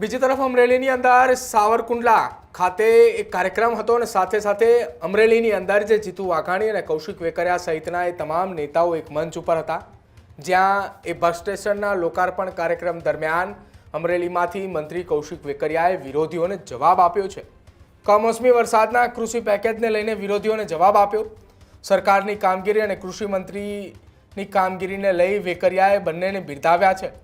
બીજી તરફ અમરેલીની અંદર સાવરકુંડલા ખાતે એક કાર્યક્રમ હતો અને સાથે સાથે અમરેલીની અંદર જે જીતુ વાઘાણી અને કૌશિક વેકરિયા સહિતના એ તમામ નેતાઓ એક મંચ ઉપર હતા. જ્યાં એ બસ સ્ટેશનના લોકાર્પણ કાર્યક્રમ દરમિયાન અમરેલીમાંથી મંત્રી કૌશિક વેકરિયાએ વિરોધીઓને જવાબ આપ્યો છે. કમોસમી વરસાદના કૃષિ પેકેજને લઈને વિરોધીઓને જવાબ આપ્યો. સરકારની કામગીરી અને કૃષિ મંત્રીની કામગીરીને લઈ વેકરિયાએ બંનેને બિરદાવ્યા છે.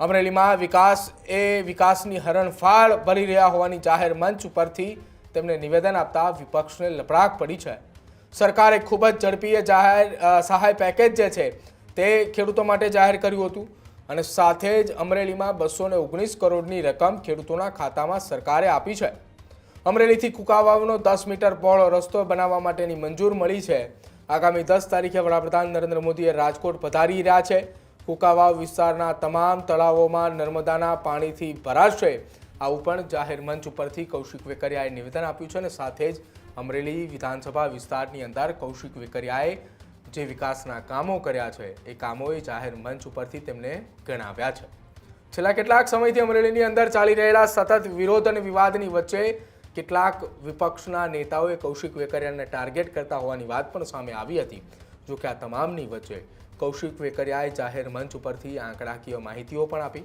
અમરેલીમાં વિકાસ એ વિકાસની હરણફાળ ભરી રહ્યા હોવાની જાહેર મંચ ઉપરથી તેમને નિવેદન આપતા વિપક્ષને લપડાક પડી છે. સરકારે ખૂબ જ ઝડપી જાહેર સહાય પેકેજ જે છે તે ખેડૂતો માટે જાહેર કર્યું હતું અને સાથે જ અમરેલીમાં બસો ઓગણીસ કરોડની રકમ ખેડૂતોના ખાતામાં સરકારે આપી છે. અમરેલીથી કુકાવાવનો દસ મીટર પહોળો રસ્તો બનાવવા માટેની મંજૂર મળી છે. આગામી દસ તારીખે વડાપ્રધાન નરેન્દ્ર મોદીએ રાજકોટ પધારી રહ્યા છે. કુકાવાવ વિસ્તારના તમામ તળાવોમાં નર્મદાના પાણીથી ભરાશે. આવું પણ જાહેર મંચ ઉપરથી કૌશિક વેકરિયાએ નિવેદન આપ્યું છે અને સાથે જ અમરેલી વિધાનસભા વિસ્તારની અંદર કૌશિક વેકરિયાએ જે વિકાસના કામો કર્યા છે, એ કામોએ જાહેર મંચ ઉપરથી તેમને ગણાવ્યા છે. છેલ્લા કેટલાક સમયથી અમરેલીની અંદર ચાલી રહેલા સતત વિરોધ અને વિવાદની વચ્ચે કેટલાક વિપક્ષના નેતાઓએ કૌશિક વેકરિયાને ટાર્ગેટ કરતા હોવાની વાત પણ સામે આવી હતી. જોકે આ તમામની વચ્ચે કૌશિક વેકરિયાએ જાહેર મંચ ઉપરથી આંકડાકીય માહિતીઓ પણ આપી.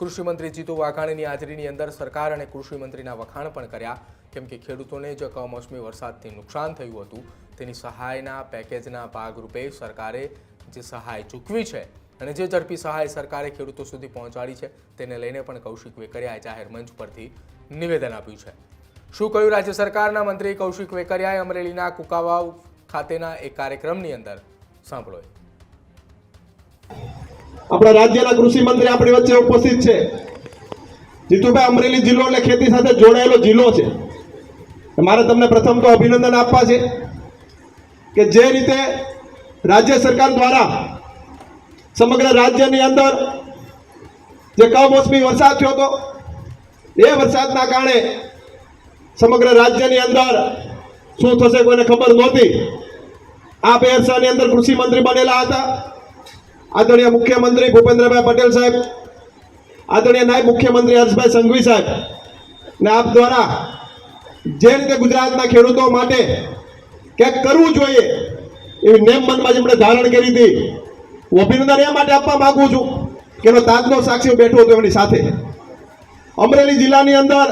કૃષિમંત્રી જીતુ વાઘાણીની હાજરીની અંદર સરકાર અને કૃષિમંત્રીના વખાણ પણ કર્યા. કેમ કે ખેડૂતોને જે કમોસમી વરસાદથી નુકસાન થયું હતું. તેની સહાયના પેકેજના ભાગરૂપે સરકારે જે સહાય ચૂકવી છે અને જે ઝડપી સહાય સરકારે ખેડૂતો સુધી પહોંચાડી છે, તેને લઈને પણ કૌશિક વેકરિયાએ જાહેર મંચ પરથી નિવેદન આપ્યું છે. શું કહ્યું રાજ્ય સરકારના મંત્રી કૌશિક વેકરિયાએ અમરેલીના કુકાવાવ ખાતેના એક કાર્યક્રમની અંદર? સાંભળો. આપણા રાજ્યના કૃષિ મંત્રી આપણી વચ્ચે ઉપસ્થિત છે. જીતુભાઈ અમરેલી જિલ્લો એટલે ખેતી સાથે જોડાયેલો જિલ્લો છે. મારે તમને પ્રથમ તો અભિનંદન આપવા છે કે જે રીતે રાજ્ય સરકાર દ્વારા સમગ્ર રાજ્યની અંદર જે કમોસમી વરસાદ થયો હતો, એ વરસાદના કારણે સમગ્ર રાજ્યની અંદર શું થશે કોઈને ખબર નહોતી. આ પેરસાની અંદર કૃષિ મંત્રી બનેલા હતા. આદરણીય મુખ્યમંત્રી ભૂપેન્દ્રભાઈ પટેલ સાહેબ, આદરણીય નાયબ મુખ્યમંત્રી હર્ષભાઈ સંઘવી સાહેબ, ને આપ દ્વારા જે રીતે ગુજરાતના ખેડૂતો માટે ક્યાંક કરવું જોઈએ એવી નેમ મનમાં જેમણે ધારણ કરી હતી. હું અભિનંદન એ માટે આપવા માગું છું કે એનો તાજનો સાક્ષી બેઠો હતો એમની સાથે. અમરેલી જિલ્લાની અંદર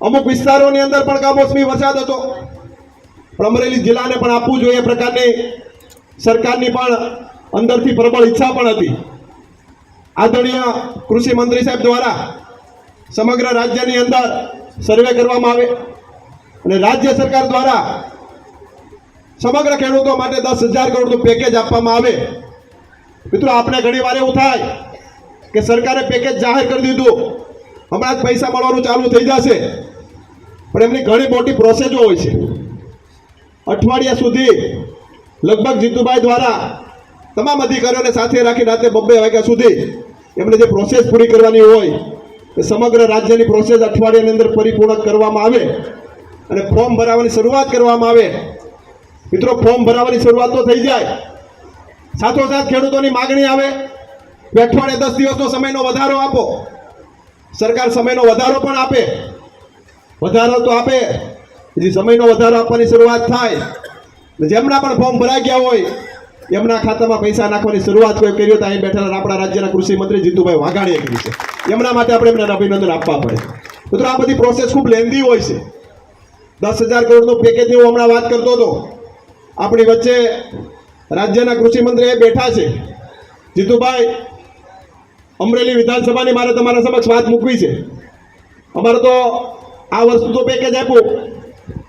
અમુક વિસ્તારોની અંદર પણ કમોસમી વરસાદ હતો. પણ અમરેલી જિલ્લાને પણ આપવું જોઈએ એ પ્રકારની સરકારની પણ અંદરથી પ્રબળ ઈચ્છા પણ હતી. આદરણીય કૃષિ મંત્રી સાહેબ દ્વારા સમગ્ર રાજ્યની અંદર સર્વે કરવામાં આવે અને રાજ્ય સરકાર દ્વારા સમગ્ર ખેડૂતો માટે દસ હજાર કરોડનું પેકેજ આપવામાં આવે. મિત્રો આપણે ઘણી વાર એવું થાય કે સરકારે પેકેજ જાહેર કરી દીધું. હમણાં જ પૈસા મળવાનું ચાલુ થઈ જશે. પણ એમની ઘણી મોટી પ્રોસેસો હોય છે. અઠવાડિયા સુધી લગભગ જીતુભાઈ દ્વારા તમામ અધિકારીઓને સાથે રાખી રાતે બબ્બે વાગ્યા સુધી એમને જે પ્રોસેસ પૂરી કરવાની હોય, એ સમગ્ર રાજ્યની પ્રોસેસ અઠવાડિયાની અંદર પરિપૂર્ણ કરવામાં આવે અને ફોર્મ ભરાવાની શરૂઆત કરવામાં આવે. મિત્રો ફોર્મ ભરાવાની શરૂઆત તો થઈ જાય. સાથોસાથ ખેડૂતોની માગણી આવે કે અઠવાડિયે દસ દિવસનો સમયનો વધારો આપો. સરકાર સમયનો વધારો પણ આપે. વધારો તો આપે. હજી સમયનો વધારો આપવાની શરૂઆત થાય. જેમના પણ ફોર્મ ભરાઈ ગયા હોય એમના ખાતામાં પૈસા નાખવાની શરૂઆત કોઈ કર્યો તો અહીં બેઠેલા આપણા રાજ્યના કૃષિ મંત્રી જીતુભાઈ વાઘાણીએ કરી છે. એમના માટે આપણે એમને અભિનંદન આપવા પડે. મિત્રો, આ બધી પ્રોસેસ ખૂબ લેન્ધી હોય છે. દસ હજાર કરોડનું પેકેજની હું હમણાં વાત કરતો હતો. આપણી વચ્ચે રાજ્યના કૃષિ મંત્રી એ બેઠા છે. જીતુભાઈ, અમરેલી વિધાનસભાની મારે તમારા સમક્ષ વાત મૂકવી છે. અમારે તો આ વર્ષનું તો પેકેજ આપ્યું.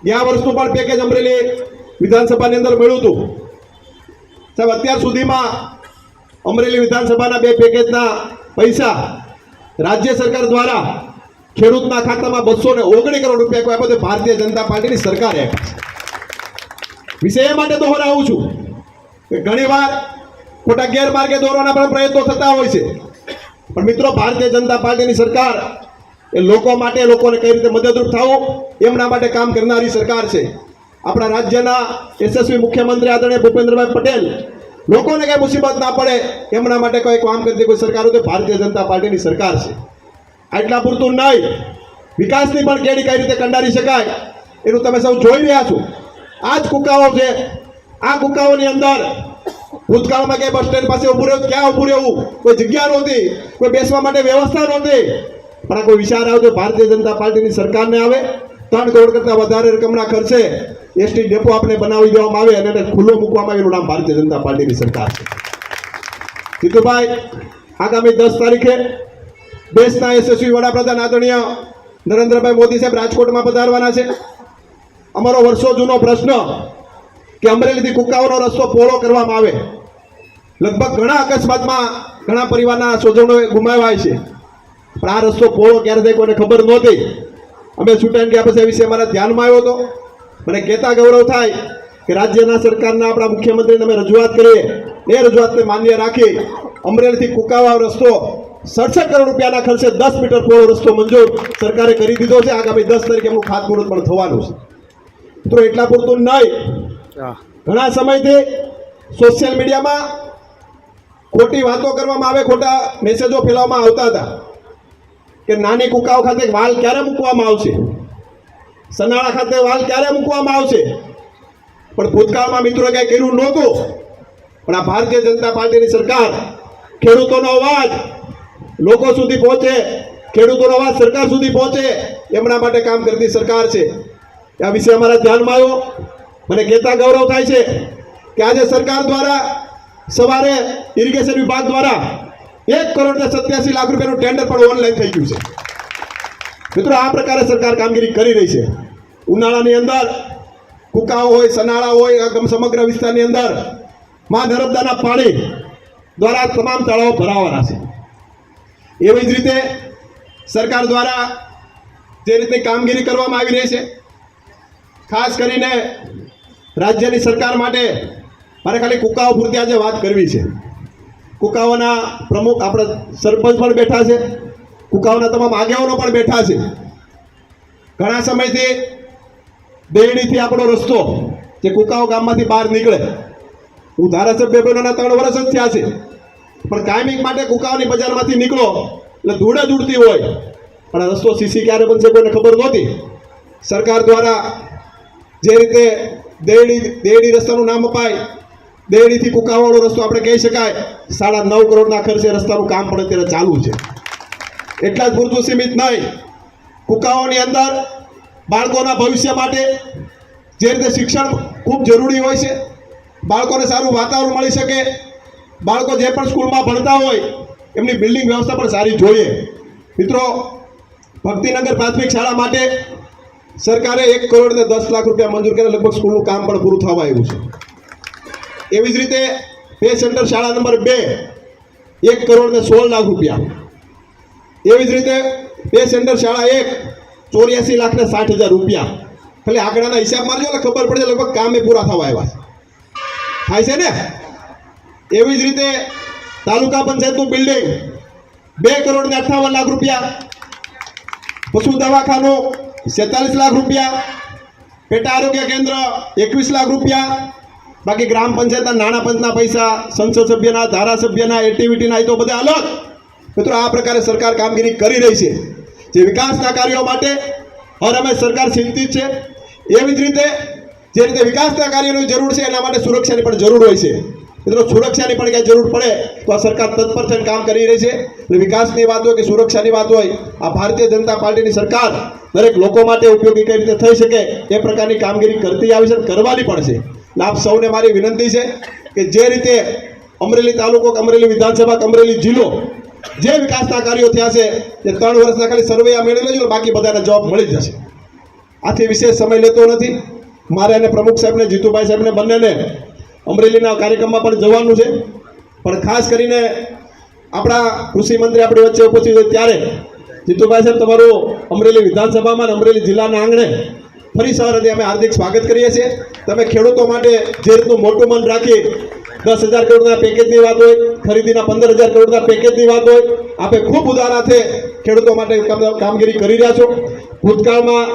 ગયા વર્ષનું પણ પેકેજ અમરેલી વિધાનસભાની અંદર મળ્યું હતું. સાહેબ, અત્યાર સુધીમાં અમરેલી વિધાનસભાના બે પેકેજના પૈસા રાજ્ય સરકાર દ્વારા ખેડૂતના ખાતામાં બસો ને ઓગણીસ કરોડ રૂપિયા આપ્યા તો ભારતીય જનતા પાર્ટીની સરકારે આપ્યા વિષય એ માટે દોહરાવું છું કે ઘણીવાર ખોટા ગેરમાર્ગે દોરવાના પણ પ્રયત્નો થતા હોય છે. પણ મિત્રો, ભારતીય જનતા પાર્ટીની સરકાર એ લોકો માટે લોકોને કઈ રીતે મદદરૂપ થવું, એમના માટે કામ કરનારી સરકાર છે. આપણા રાજ્યના યશસ્વી મુખ્યમંત્રી આદરણીય ભૂપેન્દ્રભાઈ પટેલ, લોકોને કઈ મુસીબત ના પડે એમના માટે કોઈ કામ કરતી કોઈ સરકાર હોય તો ભારતીય જનતા પાર્ટીની સરકાર છે. આટલા પૂરતું નહીં. વિકાસની પણ કેડી કઈ રીતે કંડારી શકાય, એનું તમે સૌ જોઈ રહ્યા છો. આ જ કુકાઓ છે. આ કુકાઓની અંદર ભૂતકાળમાં ક્યાંય બસ સ્ટેન્ડ પાસે ઉભું રહ્યું, ક્યાં ઉભું રહેવું કોઈ જગ્યા નહોતી, કોઈ બેસવા માટે વ્યવસ્થા નહોતી. પણ આ કોઈ વિચાર આવતો ભારતીય જનતા પાર્ટીની સરકારને આવે? ત્રણ કરોડ કરતાં વધારે રકમના ખર્ચે એસટી ડેપો આપણે બનાવી દેવામાં આવે અને ખુલ્લો મૂકવામાં આવેલું નામ ભારતીય જનતા પાર્ટીની સરકાર છે. જીતુભાઈ આગામી દસ તારીખે દેશના યશસ્વી વડાપ્રધાન આદરણીય નરેન્દ્રભાઈ મોદી સાહેબ રાજકોટમાં પધારવાના છે. અમારો વર્ષો જૂનો પ્રશ્ન કે અમરેલીથી કુકાઓનો રસ્તો પહોળો કરવામાં આવે. લગભગ ઘણા અકસ્માતમાં ઘણા પરિવારના સ્વજનોએ ગુમાવ્યા છે. પણ આ રસ્તો પહોળો ક્યારે થાય કોઈને ખબર નહોતી. અમે છૂટાઈને ગયા પછી વિશે અમારા ધ્યાનમાં આવ્યો હતો. મને કહેતા ગૌરવ થાય કે રાજ્યના સરકારના આપણા મુખ્યમંત્રીને અમે રજૂઆત કરીએ. એ રજૂઆતને માન્ય રાખી અમરેલીથી કુકાવા રસ્તો સડસઠ કરોડ રૂપિયાના ખર્ચે દસ મીટર પહોળો રસ્તો મંજૂર સરકારે કરી દીધો છે. આગામી દસ તારીખે એમનું ખાતમુહૂર્ત પણ થવાનું છે. મિત્રો એટલા પૂરતું નહીં. ઘણા સમયથી સોશિયલ મીડિયામાં ખોટી વાતો કરવામાં આવે ખોટા મેસેજો ફેલાવવામાં આવતા હતા. કે નાની કુકાઓ ખાતે વાલ ક્યારે મૂકવામાં આવશે? સનાળા ખાતે વાલ ક્યારે મૂકવામાં આવશે? પણ ભૂતકાળમાં મિત્રો કાંઈ કર્યું નહોતું. પણ આ ભારતીય જનતા પાર્ટીની સરકાર ખેડૂતોનો અવાજ લોકો સુધી પહોંચે, ખેડૂતોનો અવાજ સરકાર સુધી પહોંચે, એમના માટે કામ કરતી સરકાર છે. આ વિશે અમારા ધ્યાનમાં આવ્યો. મને કહેતા ગૌરવ થાય છે કે આજે સરકાર દ્વારા સવારે ઇરિગેશન વિભાગ દ્વારા એક કરોડ ને સત્યાસી લાખ રૂપિયાનું ટેન્ડર પણ ઓનલાઈન થઈ ગયું છે. મિત્રો, આ પ્રકારે સરકાર કામગીરી કરી રહી છે. ઉનાળાની અંદર કુકાઓ હોય સનાળા હોય સમગ્ર વિસ્તારની અંદર મા નર્મદાના પાણી દ્વારા તમામ તળાવો ભરાવાના છે. એવી જ રીતે સરકાર દ્વારા જે રીતે કામગીરી કરવામાં આવી રહી છે, ખાસ કરીને રાજ્યની સરકાર માટે મારે ખાલી કુકાઓ પૂરતી આજે વાત કરવી છે. કુકાઓના પ્રમુખ આપણે સરપંચ પણ બેઠા છે. કુકાવાના તમામ આગેવાનો પણ બેઠા છે. ઘણા સમયથી દેરડીથી આપણો રસ્તો જે કુકાઓ ગામમાંથી બહાર નીકળે. હું ધારાસભ્ય બન્યોના ત્રણ વર્ષ જ થયા છે. પણ કાયમિક માટે કુકાઓની બજારમાંથી નીકળો એટલે ધૂળે ધૂળતી હોય. પણ રસ્તો સીસી ક્યારે બનશે કોઈને ખબર નહોતી. સરકાર દ્વારા જે રીતે દેડી દેડી રસ્તાનું નામ અપાય દેરડીથી કુકાવાળો રસ્તો આપણે કહી શકાય. સાડા નવ કરોડના ખર્ચે રસ્તાનું કામ પણ અત્યારે ચાલુ છે. એટલા જ પૂરતું સીમિત નહીં. કુકાઓની અંદર બાળકોના ભવિષ્ય માટે જે રીતે શિક્ષણ ખૂબ જરૂરી હોય છે, બાળકોને સારું વાતાવરણ મળી શકે, બાળકો જે પણ સ્કૂલમાં ભણતા હોય, એમની બિલ્ડિંગ વ્યવસ્થા પણ સારી જોઈએ. મિત્રો, ભક્તિનગર પ્રાથમિક શાળા માટે સરકારે એક કરોડ ને દસ લાખ રૂપિયા મંજૂર કર્યા, લગભગ સ્કૂલનું કામ પણ પૂરું થવા આવ્યું છે. એવી જ રીતે પે સેન્ટર શાળા નંબર બે, એક કરોડ ને સોળ લાખ રૂપિયા. એવી જ રીતે પે સેન્ટર શાળા એક, ચોર્યાસી લાખ ને સાઠ હજાર રૂપિયા. એટલે આંકડાના હિસાબ મારજો એટલે ખબર પડે લગભગ કામે પૂરા થવા આવ્યા થાય છે ને? એવી જ રીતે તાલુકા પંચાયતનું બિલ્ડિંગ, બે કરોડ ને અઠ્ઠાવન લાખ રૂપિયા. પશુ દવાખાનું સેતાલીસ લાખ રૂપિયા. પેટા આરોગ્ય કેન્દ્ર, એકવીસ લાખ રૂપિયા. બાકી ગ્રામ પંચાયતના નાણાં પંચના પૈસા, સંસદ સભ્યના, ધારાસભ્યના, એક્ટિવિટીના એ તો બધા અલગ. મિત્રો, આ પ્રકારે સરકાર કામગીરી કરી રહી છે. જે વિકાસના કાર્યો માટે હર અમે સરકાર ચિંતિત છે. એવી જ રીતે જે રીતે વિકાસના કાર્યોની જરૂર છે, એના માટે સુરક્ષાની પણ જરૂર હોય છે. મિત્રો, સુરક્ષાની પણ ક્યાંય જરૂર પડે, તો આ સરકાર તત્પર થઈને કામ કરી રહી છે. એટલે વિકાસની વાત હોય કે સુરક્ષાની વાત હોય, આ ભારતીય જનતા પાર્ટીની સરકાર દરેક લોકો માટે ઉપયોગી કઈ રીતે થઈ શકે, એ પ્રકારની કામગીરી કરતી આવી છે કરવાની પણ છે. આપ સૌને મારી વિનંતી છે કે જે રીતે અમરેલી તાલુકો અમરેલી વિધાનસભા અમરેલી જિલ્લો જે વિકાસના કાર્યો થયા છે, તે ત્રણ વર્ષના ખાલી સર્વેયા મેળવી લેજો બાકી બધાને જવાબ મળી જશે. આથી વિશેષ સમય લેતો નથી. મારે અને પ્રમુખ સાહેબને, જીતુભાઈ સાહેબને બંનેને અમરેલીના કાર્યક્રમમાં પણ જવાનું છે. પણ ખાસ કરીને આપણા કૃષિ મંત્રી આપણી વચ્ચે ઉપસ્થિત હોય ત્યારે જીતુભાઈ સાહેબ તમારું અમરેલી વિધાનસભામાં અને અમરેલી જિલ્લાના આંગણે ફરી સવારે અમે હાર્દિક સ્વાગત કરીએ છીએ. તમે ખેડૂતો માટે જે રીતનું મોટું મન રાખી દસ હજાર કરોડના પેકેજની વાત હોય, ખરીદીના પંદર હજાર કરોડના પેકેજની વાત હોય, આપે ખૂબ ઉદાહરણાર્થે ખેડૂતો માટે કામગીરી કરી રહ્યા છો. ભૂતકાળમાં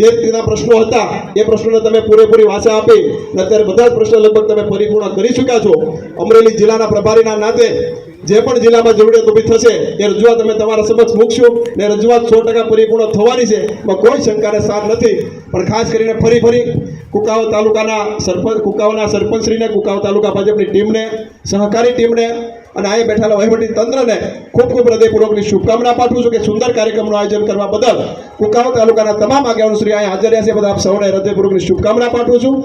જે રીતના પ્રશ્નો હતા, એ પ્રશ્નોને તમે પૂરેપૂરી વાચા આપી અને અત્યારે બધા જ પ્રશ્નો લગભગ તમે પરિપૂર્ણ કરી ચૂક્યા છો. અમરેલી જિલ્લાના પ્રભારીના નાતે જે પણ જિલ્લામાં જરૂરિયાત ઊભી થશે, એ રજૂઆત અમે તમારા સમક્ષ મૂકશું ને રજૂઆત સો ટકા પરિપૂર્ણ થવાની છે, એમાં કોઈ શંકાને સાર નથી. પણ ખાસ કરીને ફરી ફરી કુકાવ તાલુકાના સરપંચ, કુકાવના સરપંચશ્રીને, કુકાવ તાલુકા ભાજપની ટીમને, સહકારી ટીમને અને અહીં બેઠેલા વહીવટી તંત્રને ખૂબ ખૂબ હૃદયપૂર્વકની શુભકામના પાઠવું છું કે સુંદર કાર્યક્રમનું આયોજન કરવા બદલ કુકાવ તાલુકાના તમામ આગેવાનો શ્રી અહીં હાજર રહ્યા છે. બધા આપ સૌને હૃદયપૂર્વકની શુભકામના પાઠવું છું.